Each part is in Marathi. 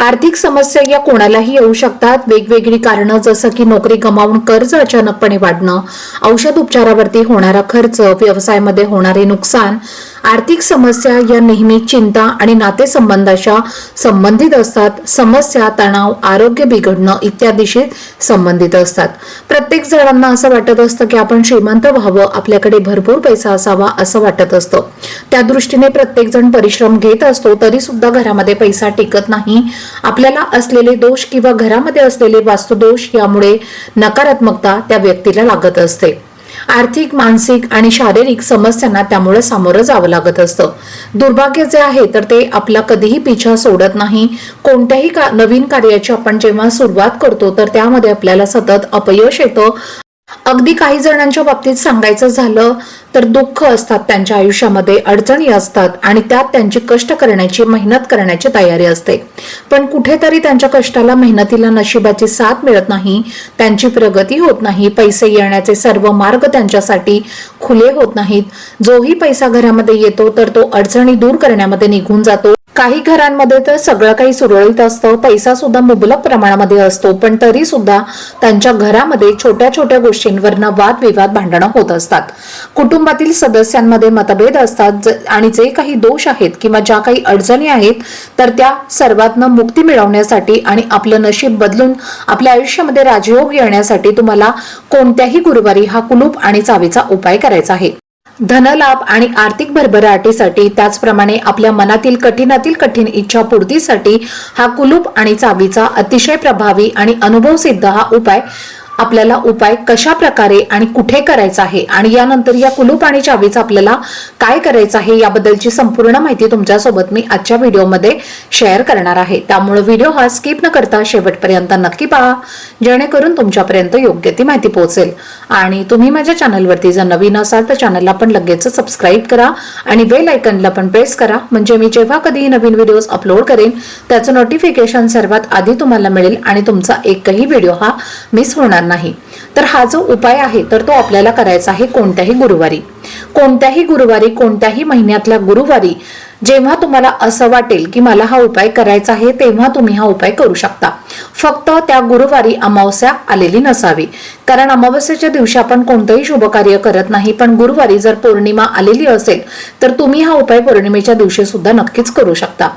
आर्थिक समस्या या कोणालाही येऊ शकतात. वेगवेगळी कारणं जसं की नोकरी गमावून कर्ज अचानकपणे वाढणं औषध उपचारावरती होणारा खर्च व्यवसायामध्ये होणारे नुकसान आर्थिक समस्या या नेहमी चिंता आणि नातेसंबंधाच्या संबंधित असतात. समस्या तणाव आरोग्य बिघडणं इत्यादीशी संबंधित असतात. प्रत्येक जणांना असं वाटत असतं की आपण श्रीमंत व्हावं आपल्याकडे भरपूर पैसा असावा असं वाटत असतं. त्या दृष्टीने प्रत्येक जण परिश्रम घेत असतो तरी सुद्धा घरामध्ये पैसा टिकत नाही. आपल्याला असलेले दोष किंवा घरामध्ये असलेले वास्तुदोष यामुळे नकारात्मकता त्या व्यक्तीला लागत असते. आर्थिक मानसिक आणि शारीरिक समस्यांना त्यामुळे सामोरं जावं लागत असतं. दुर्भाग्य जे आहे तर ते आपला कधीही पिछा सोडत नाही. कोणत्याही का नवीन कार्याची आपण जेव्हा सुरुवात करतो तर त्यामध्ये आपल्याला सतत अपयश येतं. अगदी काही जणांच्या बाबतीत सांगायचं झालं तर दुःख असतात त्यांच्या आयुष्यामध्ये अडचणी असतात आणि त्यात त्यांची कष्ट करण्याची मेहनत करण्याची तयारी असते. पण कुठेतरी त्यांच्या कष्टाला मेहनतीला नशिबाची साथ मिळत नाही त्यांची प्रगती होत नाही पैसे येण्याचे सर्व मार्ग त्यांच्यासाठी खुले होत नाहीत. जोही पैसा घरामध्ये येतो तर तो अडचणी दूर करण्यामध्ये निघून जातो. काही घरांमध्ये तर सगळं काही सुरळीत असतं. पैसा सुद्धा मुबलक प्रमाणामध्ये असतो. पण तरी सुद्धा त्यांच्या घरामध्ये छोट्या छोट्या गोष्टींवरनं वादविवाद भांडणं होत असतात. कुटुंबातील सदस्यांमध्ये मतभेद असतात. ज- आणि जे काही दोष आहेत किंवा ज्या काही अडचणी आहेत तर त्या सर्वातनं मुक्ती मिळवण्यासाठी आणि आपलं नशीब बदलून आपल्या आयुष्यामध्ये राजयोग येण्यासाठी तुम्हाला कोणत्याही गुरुवारी हा कुलूप आणि चावीचा उपाय करायचा आहे. धनलाभ आणि आर्थिक भरभराटीसाठी त्याचप्रमाणे आपल्या मनातील कठीणातील कठीण इच्छा पूर्तीसाठी हा कुलूप आणि चावीचा अतिशय प्रभावी आणि अनुभव सिद्ध हा उपाय आपल्याला उपाय कशा प्रकारे आणि कुठे करायचा आहे? आणि यानंतर या कुलूप आणि चावीचा आपल्याला काय करायचं आहे याबद्दलची संपूर्ण माहिती तुमच्यासोबत मी आजच्या व्हिडिओमध्ये शेअर करणार आहे. त्यामुळे व्हिडिओ हा स्किप न करता शेवटपर्यंत नक्की पहा. जेणेकरून तुमच्यापर्यंत योग्य ती माहिती पोहोचेल. आणि तुम्ही माझ्या चॅनलवरती जर नवीन असाल तर चॅनलला पण लगेच सबस्क्राईब करा आणि बेल आयकनला पण प्रेस करा. म्हणजे मी जेव्हा कधीही नवीन व्हिडिओज अपलोड करेन त्याचं नोटिफिकेशन सर्वात आधी तुम्हाला मिळेल आणि तुमचा एकही व्हिडिओ हा मिस होणार नाही. तर हा जो उपाय आहे तर तो आपल्याला करायचा आहे कोणत्याही गुरुवारी. कोणत्याही गुरुवारी कोणत्याही महिन्यातल्या गुरुवारी जेव्हा तुम्हाला असं वाटेल की मला हा उपाय करायचा आहे तेव्हा तुम्ही हा उपाय करू शकता. फक्त त्या गुरुवारी अमावस्या आलेली नसावी. कारण अमावस्येच्या दिवशी आपण कोणतंही शुभ कार्य करत नाही पण गुरुवारी जर पौर्णिमा आलेली असेल तर तुम्ही हा उपाय पौर्णिमेच्या दिवशी सुद्धा नक्कीच करू शकता.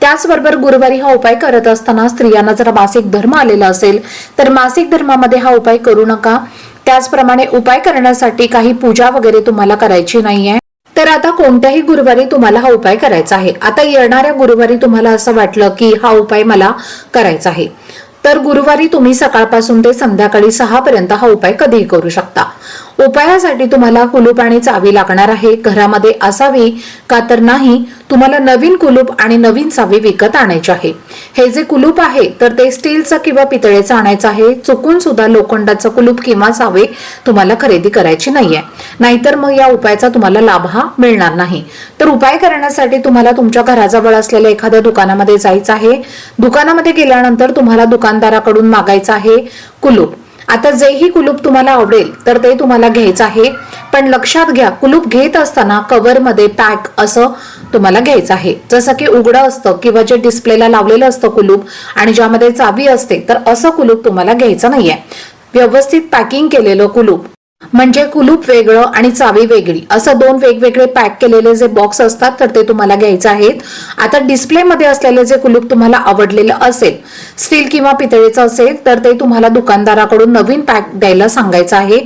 त्याचबरोबर गुरुवारी हा उपाय करत असताना स्त्रियांना जर मासिक धर्म आलेला असेल तर मासिक धर्मामध्ये हा उपाय करू नका. त्याचप्रमाणे उपाय करण्यासाठी काही पूजा वगैरे तुम्हाला करायची नाहीये. तर आता कोणत्याही गुरुवारी तुम्हाला हा उपाय करायचा आहे. आता येणाऱ्या गुरुवारी तुम्हाला असं वाटलं की हा उपाय मला करायचा आहे. तर गुरुवारी तुम्ही सकाळपासून ते संध्याकाळी सहा पर्यंत हा उपाय कधीही करू शकता. उपायासाठी तुम्हाला कुलूप आणि चावी लागणार आहे. घरामध्ये असावी का तर नाही तुम्हाला नवीन कुलूप आणि नवीन चावी विकत आणायची आहे. हे जे कुलूप आहे तर ते स्टीलचं किंवा पितळेचं आणायचं आहे. चुकून सुद्धा लोखंडाचं कुलूप किंवा चावे तुम्हाला खरेदी करायची नाहीये. नाहीतर मग या उपायाचा तुम्हाला लाभ हा मिळणार नाही. तर उपाय करण्यासाठी तुम्हाला तुमच्या घराजवळ असलेल्या एखाद्या दुकानामध्ये जायचं आहे. दुकानामध्ये गेल्यानंतर तुम्हाला दुकानदाराकडून मागायचं आहे कुलूप. आता जेही कुलूप तुम्हाला आवडेल तर ते तुम्हाला घ्यायचं आहे. पण लक्षात घ्या कुलूप घेत असताना कव्हरमध्ये पॅक असं तुम्हाला घ्यायचं आहे. जसं की उघडं असतं किंवा जे डिस्प्लेला लावलेलं असतं कुलूप आणि ज्यामध्ये चावी असते तर असं कुलूप तुम्हाला घ्यायचं नाहीये. व्यवस्थित पॅकिंग केलेलं कुलूप. म्हणजे कुलूप वेगळं आणि चावी वेगळी. असं दोन वेगवेगळे पॅक केलेले जे बॉक्स असतात तर ते तुम्हाला घ्यायचे आहेत. आता डिस्प्लेमध्ये असलेले जे कुलूप तुम्हाला आवडलेलं असेल स्टील किंवा पितळेचं असेल तर ते तुम्हाला दुकानदाराकडून नवीन पॅक द्यायला सांगायचं आहे.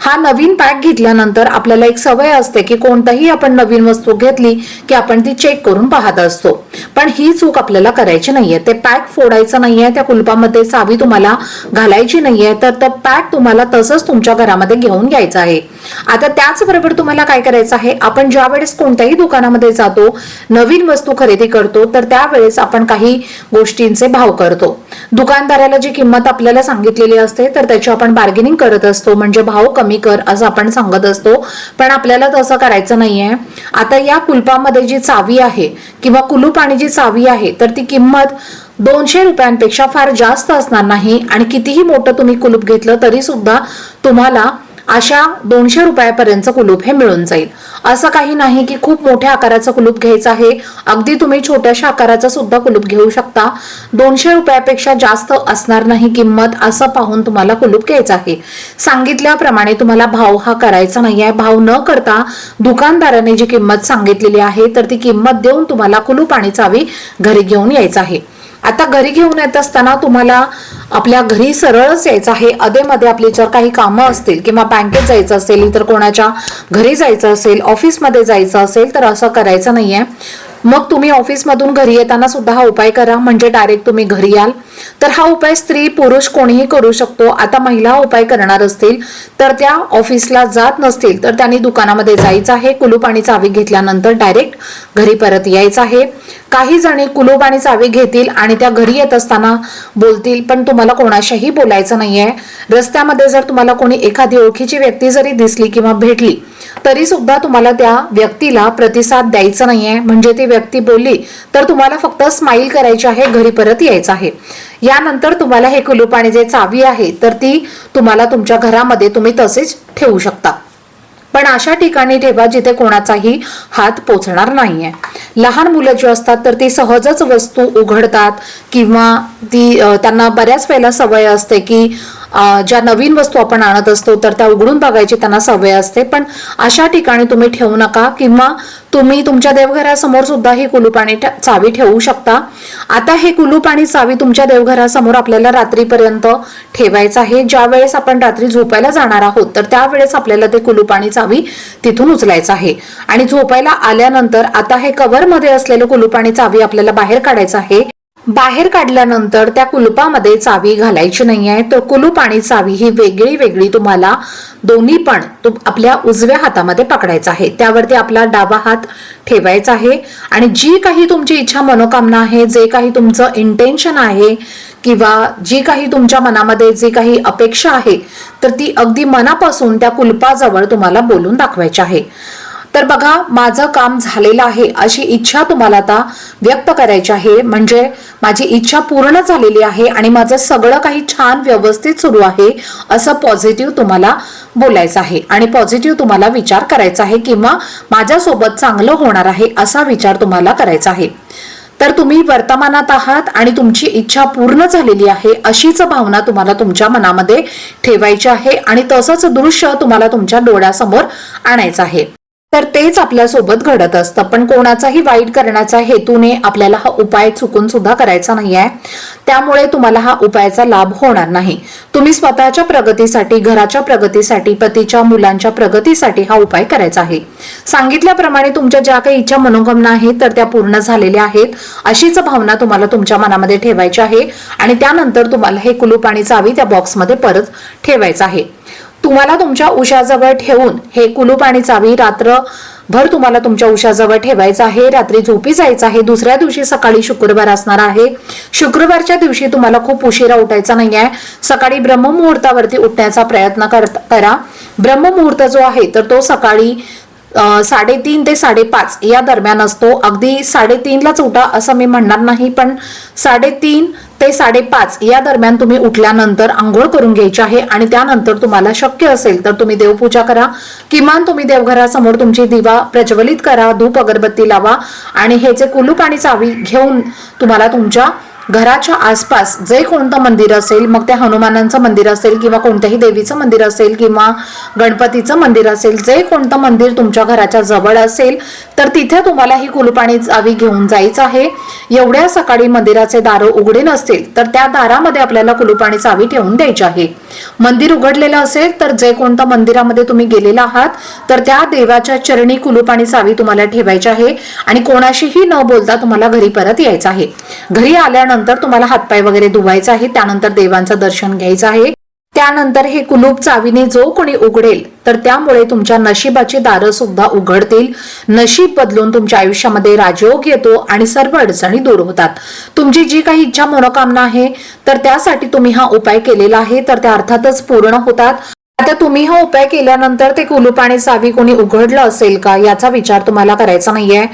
हा नवीन पॅक घेतल्यानंतर आपल्याला एक सवय असते की कोणताही आपण नवीन वस्तू घेतली की आपण ती चेक करून पाहत असतो. पण ही चूक आपल्याला करायची नाहीये. ते पॅक फोडायचं नाहीये त्या कुलपामध्ये चावी तुम्हाला घालायची नाहीये तर तो पॅक तुम्हाला तसंच तुमच्या घरामध्ये घेऊन घ्यायचं आहे. आता त्याचबरोबर तुम्हाला काय करायचं आहे? आपण ज्या वेळेस कोणत्याही दुकानामध्ये जातो नवीन वस्तू खरेदी करतो तर त्यावेळेस आपण काही गोष्टींचे भाव करतो. दुकानदाराला जी किंमत आपल्याला सांगितलेली असते तर त्याची आपण बार्गेनिंग करत असतो. म्हणजे भाव कमी कर असं आपण सांगत असतो. पण आपल्याला तसं करायचं नाहीये. आता या कुलपामध्ये जी चावी आहे किंवा कुलूप आणि जी चावी आहे तर ती किंमत दोनशे रुपयांपेक्षा फार जास्त असणार नाही. आणि कितीही मोठं तुम्ही कुलूप घेतलं तरी सुद्धा तुम्हाला अशा दोनशे रुपयापर्यंत कुलूप हे मिळून जाईल. असं काही नाही की खूप मोठ्या आकाराचं कुलूप घ्यायचं आहे. अगदी तुम्ही छोट्याशा आकाराचा सुद्धा कुलूप घेऊ शकता. दोनशे रुपयापेक्षा जास्त असणार नाही किंमत असं पाहून तुम्हाला कुलूप घ्यायचं आहे. सांगितल्याप्रमाणे तुम्हाला भाव हा करायचा नाही आहे. भाव न करता दुकानदाराने जी किंमत सांगितलेली आहे तर ती किंमत देऊन तुम्हाला कुलूप आणि चावी घरी घेऊन यायचं आहे. आता घरी घेऊन येत असताना तुम्हाला आपल्या घरी सरळच यायचं आहे. अधेमध्ये आपली जर काही कामं असतील किंवा बँकेत जायचं असेल इतर कोणाच्या घरी जायचं असेल ऑफिसमध्ये जायचं असेल तर असं करायचं नाही आहे मग तुम्ही ऑफिसमधून घरी येताना सुद्धा हा उपाय करा. म्हणजे डायरेक्ट तुम्ही घरी याल. तर हा उपाय स्त्री पुरुष कोणीही करू शकतो. आता महिला हा उपाय करणार असतील तर त्या ऑफिसला जात नसतील तर त्यांनी दुकानामध्ये जायचं आहे. कुलूप आणि चावी घेतल्यानंतर डायरेक्ट घरी परत यायचं आहे. काही जणी कुलूप आणि चावी घेतील आणि त्या घरी येत असताना बोलतील पण तुम्हाला कोणाशीही बोलायचं नाहीये. रस्त्यामध्ये जर तुम्हाला कोणी एखादी ओळखीची व्यक्ती जरी दिसली किंवा भेटली तरी सुद्धा तुम्हाला त्या व्यक्तीला प्रतिसाद द्यायचा नाहीये. म्हणजे ते व्यक्ती बोलली तर तुम्हाला फक्त स्माईल करायची आहे घरी परत यायचं आहे. यानंतर तुम्हाला हे कुलूप आणि जे चावी आहे तर ती तुम्हाला तुमच्या घरामध्ये तुम्ही तसेच ठेवू शकता. पण अशा ठिकाणी ठेवा जिथे कोणाचाही हात पोचणार नाहीये. लहान मुलं जी असतात तर ती सहजच वस्तू उघडतात किंवा ती त्यांना बऱ्याच वेळेला सवय असते की ज्या नवीन वस्तू आपण आणत असतो तर त्या उघडून बघायची त्यांना सवय असते. पण अशा ठिकाणी तुम्ही ठेवू नका किंवा तुम्ही तुमच्या देवघरासमोर सुद्धा ही कुलूप आणि चावी ठेवू शकता. आता हे कुलूप आणि चावी तुमच्या देवघरासमोर आपल्याला रात्रीपर्यंत ठेवायचं आहे. ज्या वेळेस आपण रात्री झोपायला जाणार आहोत तर त्यावेळेस आपल्याला ते कुलूप आणि चावी तिथून उचलायचं आहे. आणि झोपायला आल्यानंतर आता हे कव्हरमध्ये असलेलं कुलूप आणि चावी आपल्याला बाहेर काढायचं आहे. बाहेर काढल्यानंतर त्या कुलुपामध्ये चावी घालायची नाहीये तर कुलूप आणि चावी ही वेगळी वेगळी तुम्हाला दोन्ही पण तुम- आपल्या उजव्या हातामध्ये पकडायचं आहे. त्यावरती आपला डावा हात ठेवायचा आहे. आणि जी काही तुमची इच्छा मनोकामना आहे जे काही तुमचं इंटेन्शन आहे किंवा जी काही तुमच्या मनामध्ये जी काही अपेक्षा आहे तर ती अगदी मनापासून त्या कुलपाजवळ तुम्हाला बोलून दाखवायची आहे. तर बघा माझं काम झालेलं आहे अशी इच्छा तुम्हाला आता व्यक्त करायची आहे. म्हणजे माझी इच्छा पूर्ण झालेली आहे आणि माझं सगळं काही छान व्यवस्थित सुरू आहे असं पॉझिटिव्ह तुम्हाला बोलायचं आहे. आणि पॉझिटिव्ह तुम्हाला विचार करायचा आहे किंवा माझ्यासोबत चांगलं होणार आहे असा विचार तुम्हाला करायचा आहे. तर तुम्ही वर्तमानात आहात आणि तुमची इच्छा पूर्ण झालेली आहे अशीच भावना तुम्हाला तुमच्या मनामध्ये ठेवायची आहे आणि तसंच दृश्य तुम्हाला तुमच्या डोळ्यासमोर आणायचं आहे. तर तेच आपल्यासोबत घडत असतं. पण कोणाचाही वाईट करण्याचा हेतूने आपल्याला हा उपाय चुकून सुद्धा करायचा नाही आहे त्यामुळे तुम्हाला हा उपायाचा लाभ होणार नाही. तुम्ही स्वतःच्या प्रगतीसाठी घराच्या प्रगतीसाठी पतीच्या मुलांच्या प्रगतीसाठी हा उपाय करायचा आहे. सांगितल्याप्रमाणे तुमच्या ज्या काही इच्छा मनोकामना आहेत तर त्या पूर्ण झालेल्या आहेत. अशीच भावना तुम्हाला तुमच्या मनामध्ये ठेवायची आहे. आणि त्यानंतर तुम्हाला हे कुलूप आणि चावी त्या बॉक्समध्ये परत ठेवायचं आहे. तुम्हाला तुमच्या उशाजवळ ठेवून हे कुलूप आणि चावी रात्रभर तुम्हाला तुमच्या उशाजवळ ठेवायचं आहे. रात्री झोपी जायचं आहे. दुसऱ्या दिवशी सकाळी शुक्रवार असणार आहे. शुक्रवारच्या दिवशी तुम्हाला खूप उशिरा उठायचा नाही आहे. सकाळी ब्रह्ममुहूर्तावरती उठण्याचा प्रयत्न करा ब्रह्ममुहूर्त जो आहे तर तो सकाळी साडेतीन ते साडेपाच या दरम्यान असतो. अगदी साडेतीनलाच उठा असं मी म्हणणार नाही पण साडेतीन ते साडेपाच या दरम्यान तुम्ही उठल्यानंतर आंघोळ करून घ्यायची आहे आणि त्यानंतर तुम्हाला शक्य असेल तर तुम्ही देवपूजा करा. किमान तुम्ही देवघरासमोर तुमची दिवा प्रज्वलित करा धूप अगरबत्ती लावा आणि हे जे कुलूप आणि चावी घेऊन तुम्हाला तुमच्या घराच्या आसपास जे कोणतं मंदिर असेल मग ते हनुमानांचं मंदिर असेल किंवा कोणत्याही देवीचं मंदिर असेल किंवा गणपतीचं मंदिर असेल जे कोणतं मंदिर तुमच्या घराच्या जवळ असेल तर तिथे तुम्हाला ही कुलपाणी चावी घेऊन जायचं आहे. एवढ्या सकाळी मंदिराचे दार उघडे नसतील तर त्या दारामध्ये आपल्याला कुलपाणी चावी ठेवून द्यायची आहे. मंदिर उघडलेलं असेल तर जे कोणतं मंदिरामध्ये तुम्ही गेलेला आहात तर त्या देवाच्या चरणी कुलूप आणि चावी तुम्हाला ठेवायची आहे आणि कोणाशीही न बोलता तुम्हाला घरी परत यायचं आहे. घरी आल्यानंतर तुम्हाला हातपाय वगैरे धुवायचा आहे त्यानंतर देवांचं दर्शन घ्यायचं आहे. त्यानंतर हे कुलूप चावीने जो कोणी उघडेल तर त्यामुळे तुमच्या नशिबाची दारं सुद्धा उघडतील. नशीब बदलून तुमच्या आयुष्यामध्ये राजयोग येतो आणि सर्व अडचणी दूर होतात. तुमची जी काही इच्छा मनोकामना आहे तर त्यासाठी तुम्ही हा उपाय केलेला आहे तर त्या अर्थातच पूर्ण होतात. आता तुम्ही हा उपाय केल्यानंतर ते कुलूप आणि चावी कोणी उघडलं असेल का? याचा विचार तुम्हाला करायचा नाहीये.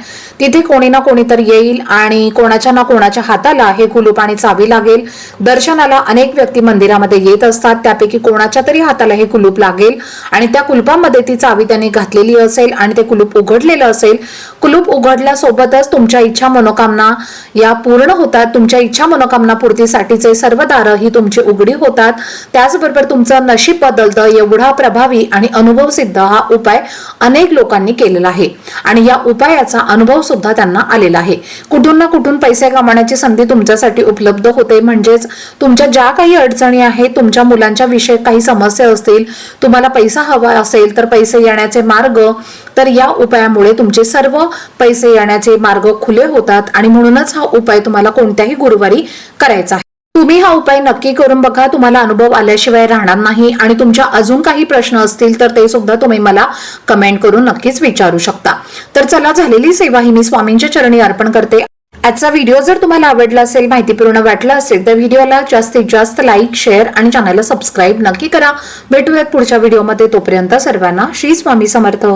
तिथे कोणी ना कोणीतरी येईल आणि कोणाच्या ना कोणाच्या हाताला हे कुलूप आणि चावी लागेल. दर्शनाला अनेक व्यक्ती मंदिरामध्ये येत असतात. त्यापैकी कोणाच्या तरी हाताला हे कुलूप लागेल आणि त्या कुलपामध्ये ती चावी त्यांनी घातलेली असेल आणि ते कुलूप उघडलेलं असेल. कुलूप उघडल्यासोबतच तुमच्या इच्छा मनोकामना या पूर्ण होतात. तुमच्या इच्छा मनोकामना पूर्तीसाठीचे सर्व दारं ही तुमची उघडी होतात. त्याचबरोबर तुमचं नशीब बदलतं. एवढा प्रभावी आणि अनुभव सिद्ध हा उपाय अनेक लोकांनी केलेला आहे. आणि या उपायाचा अनुभव सुद्धा त्यांना आलेला आहे. कुठून ना कुठून पैसे कमावण्याची संधी तुमच्यासाठी उपलब्ध होते. म्हणजेच तुमच्या ज्या काही अडचणी आहेत तुमच्या मुलांच्या विषयी काही समस्या असतील तुम्हाला पैसा हवा असेल तर पैसे येण्याचे मार्ग तर या उपायामुळे तुमचे सर्व पैसे येण्याचे मार्ग खुले होतात. आणि म्हणूनच हा उपाय तुम्हाला कोणत्याही गुरुवारी करायचा आहे. तुम्ही हा उपाय नक्की करून बघा. तुम्हाला अनुभव आल्याशिवाय राहणार नाही आणि तुमच्या अजून काही प्रश्न असतील तर ते सुद्धा तुम्ही मला कमेंट करून नक्कीच विचारू शकता. तर चला झालेली सेवा ही मी स्वामींच्या चरणी अर्पण करते. आजचा व्हिडिओ जर तुम्हाला आवडला असेल माहितीपूर्ण वाटला असेल तर व्हिडिओला जास्तीत जास्त लाईक शेअर आणि चॅनलला सबस्क्राईब नक्की करा. भेटूयात पुढच्या व्हिडिओमध्ये तोपर्यंत सर्वांना श्री स्वामी समर्थ.